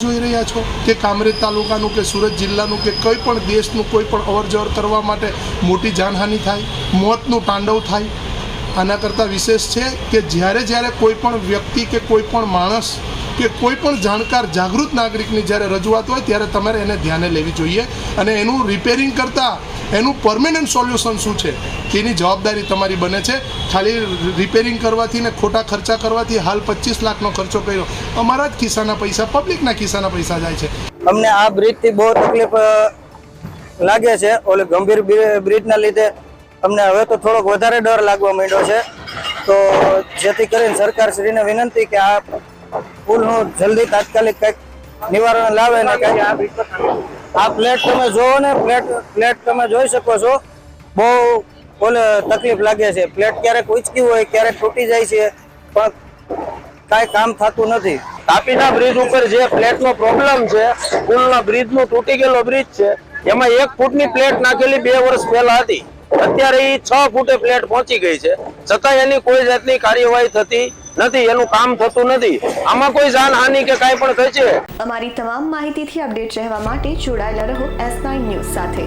જોઈ રહ્યા છો કે કામરેજ તાલુકાનું કે સુરત જિલ્લાનું કે કોઈ પણ દેશનું કોઈ પણ અવરજવર કરવા માટે મોટી જાનહાનિ થાય, મોતનું તાંડવ થાય. આના કરતાં વિશેષ છે કે જ્યારે જ્યારે કોઈ પણ વ્યક્તિ કે કોઈ પણ માણસ કે કોઈ પણ જાણકાર જાગૃત નાગરિકની જ્યારે રજૂઆત હોય ત્યારે તમારે એને ધ્યાને લેવી જોઈએ અને એનું રિપેરિંગ કરતાં એનું પરમેનન્ટ સોલ્યુશન શું છે? તેની જવાબદારી તમારી બને છે. ખાલી રિપેરિંગ કરવાથી ને ખોટા ખર્ચા કરવાથી હાલ પચીસ લાખનો ખર્ચો કર્યો. અમારા જ ખિસ્સાના પૈસા પબ્લિકના ખિસ્સાના પૈસા જાય છે. અમને આ બ્રિજથી બહુ તકલીફ લાગે છે. ઓલે ગંભીર બ્રિ- બ્રિજના લીધે અમને હવે તો થોડોક વધારે ડર લાગવા માંડ્યો છે. તો જેથી કરીને સરકારશ્રીને વિનંતી કે આ પુલનું જલ્દી તાત્કાલિક કંઈક નિવારણ લાવે ને આ પ્લેટ તમે જોવો ને પ્લેટ પ્લેટ તમે જોઈ શકો છો. બહુ ઓલે તકલીફ લાગે છે. પ્લેટ ક્યારેક ઉચકી હોય, ક્યારેક તૂટી જાય છે, પણ કાંઈ કામ થતું નથી. તાપીના બ્રિજ ઉપર જે પ્લેટનો પ્રોબ્લેમ છે, પુલના બ્રિજનું તૂટી ગયેલો બ્રિજ છે, એમાં એક ફૂટની પ્લેટ નાખેલી બે વર્ષ પહેલા હતી. અત્યારે એ છ ફૂટે પ્લેટ પહોંચી ગઈ છે. છતાં એની કોઈ જાતની કાર્યવાહી થતી નથી, એનું કામ થતું નથી. આમાં કોઈ જાનહાનિ કે કાંઈ પણ થઈ છે અમારી તમામ માહિતીથી અપડેટ રહેવા માટે જોડાયેલા રહો એસ નાઇન ન્યૂઝ સાથે.